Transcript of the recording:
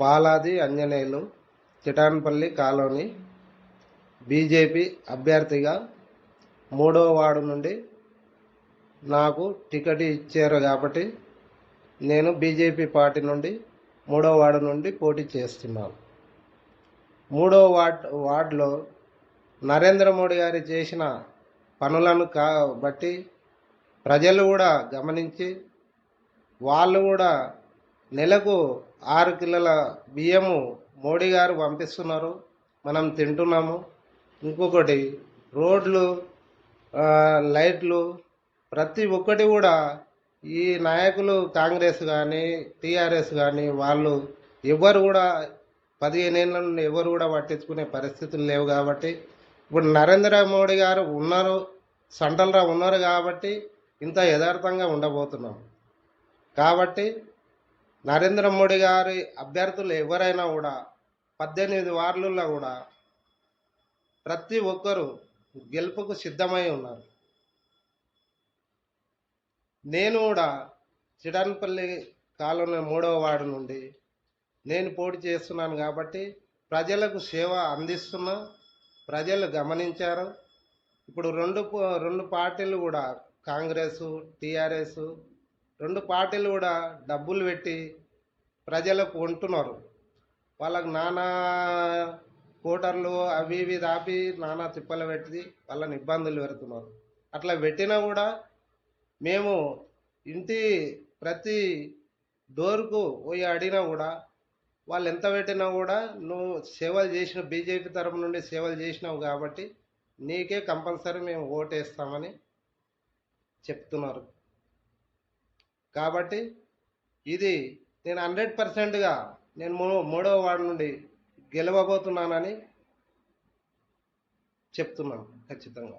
Paladi Anjaneyulu Chitanpalli colony BJP అభ్యర్థిగా మూడో ward నుండి నాకు టికెట్ ఇచ్చారు కాబట్టి నేను బీజేపీ పార్టీ నుండి మూడో వార్డు నుండి పోటీ చేస్తున్నాను. మూడో వార్డ్ వార్డులో నరేంద్ర మోడీ గారు చేసిన పనులను కా బట్టి ప్రజలు కూడా గమనించి వాళ్ళు కూడా నెలకు ఆరు కిలోల బియ్యము మోడీ గారు పంపిస్తున్నారు. మనం తింటున్నాము. ఇంకొకటి రోడ్లు లైట్లు ప్రతి ఒక్కటి కూడా ఈ నాయకులు కాంగ్రెస్ కానీ టీఆర్ఎస్ కానీ వాళ్ళు ఎవరు కూడా పదిహేను ఏళ్ళ నుండి ఎవరు కూడా పట్టించుకునే పరిస్థితులు లేవు కాబట్టి ఇప్పుడు నరేంద్ర మోడీ గారు ఉన్నారు సెంట్రల్గా ఉన్నారు కాబట్టి ఇంత యథార్థంగా ఉండబోతున్నాం. కాబట్టి నరేంద్ర మోడీ గారి అభ్యర్థులు ఎవరైనా కూడా పద్దెనిమిది వార్డుల్లో కూడా ప్రతి ఒక్కరూ గెలుపుకు సిద్ధమై ఉన్నారు. నేను కూడా చిడన్పల్లి కాలనీ మూడవ వార్డు నుండి నేను పోటీ చేస్తున్నాను కాబట్టి ప్రజలకు సేవ అందిస్తున్నా ప్రజలు గమనించారు. ఇప్పుడు రెండు రెండు పార్టీలు కూడా కాంగ్రెస్ టీఆర్ఎస్ రెండు పార్టీలు కూడా డబ్బులు పెట్టి ప్రజలకు కొంటున్నారు. వాళ్ళకు నానా కోటర్లు అవి ఇవి దాపి నానా తిప్పలు పెట్టి వాళ్ళని ఇబ్బందులు పెడుతున్నారు. అట్లా పెట్టినా కూడా మేము ఇంటి ప్రతి డోర్కు పోయి అడిగినా కూడా వాళ్ళు ఎంత పెట్టినా కూడా నువ్వు సేవలు చేసిన బీజేపీ తరపు నుండి సేవలు చేసినావు కాబట్టి నీకే కంపల్సరీ మేము ఓటేస్తామని చెప్తున్నారు. కాబట్టి ఇది నేను హండ్రెడ్ పర్సెంట్గా నేను మూడవ వార్డు నుండి గెలవబోతున్నానని చెప్తున్నాను ఖచ్చితంగా.